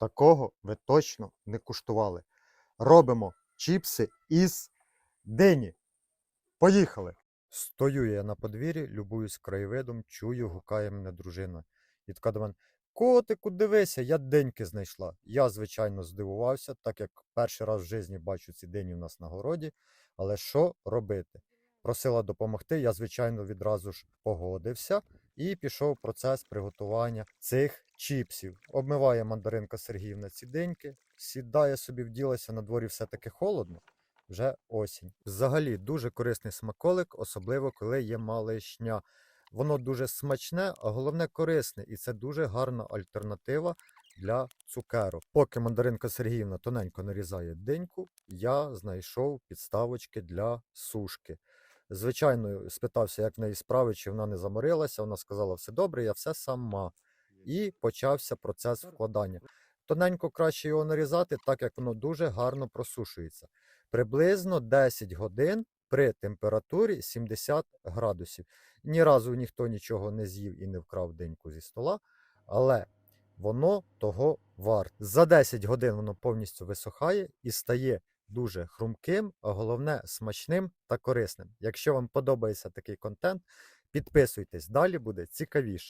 Такого ви точно не куштували. Робимо чіпси із дині. Поїхали! Стою я на подвір'ї, любуюсь краєвидом, чую, гукає мене дружина. І така до мене: Котику, дивися, я деньки знайшла. Я, звичайно, здивувався, так як перший раз в житті бачу ці дині у нас на городі. Але що робити? Просила допомогти. Я, звичайно, відразу ж погодився і пішов процес приготування цих чіпсів. Обмиває мандаринка Сергіївна ці деньки, сідає собі, вділася на дворі все-таки холодно. Вже осінь. Взагалі дуже корисний смаколик, особливо коли є малишня. Воно дуже смачне, а головне корисне, і це дуже гарна альтернатива для цукеру. Поки мандаринка Сергіївна тоненько нарізає диньку, я знайшов підставочки для сушки. Звичайно, спитався, як в неї справи, чи вона не заморилася. Вона сказала, все добре, я все сама. І почався процес вкладання. Тоненько краще його нарізати, так як воно дуже гарно просушується. Приблизно 10 годин при температурі 70 градусів. Ні разу ніхто нічого не з'їв і не вкрав деньку зі стола, але воно того варт. За 10 годин воно повністю висохає і стає дуже хрумким, а головне смачним та корисним. Якщо вам подобається такий контент, підписуйтесь, далі буде цікавіше.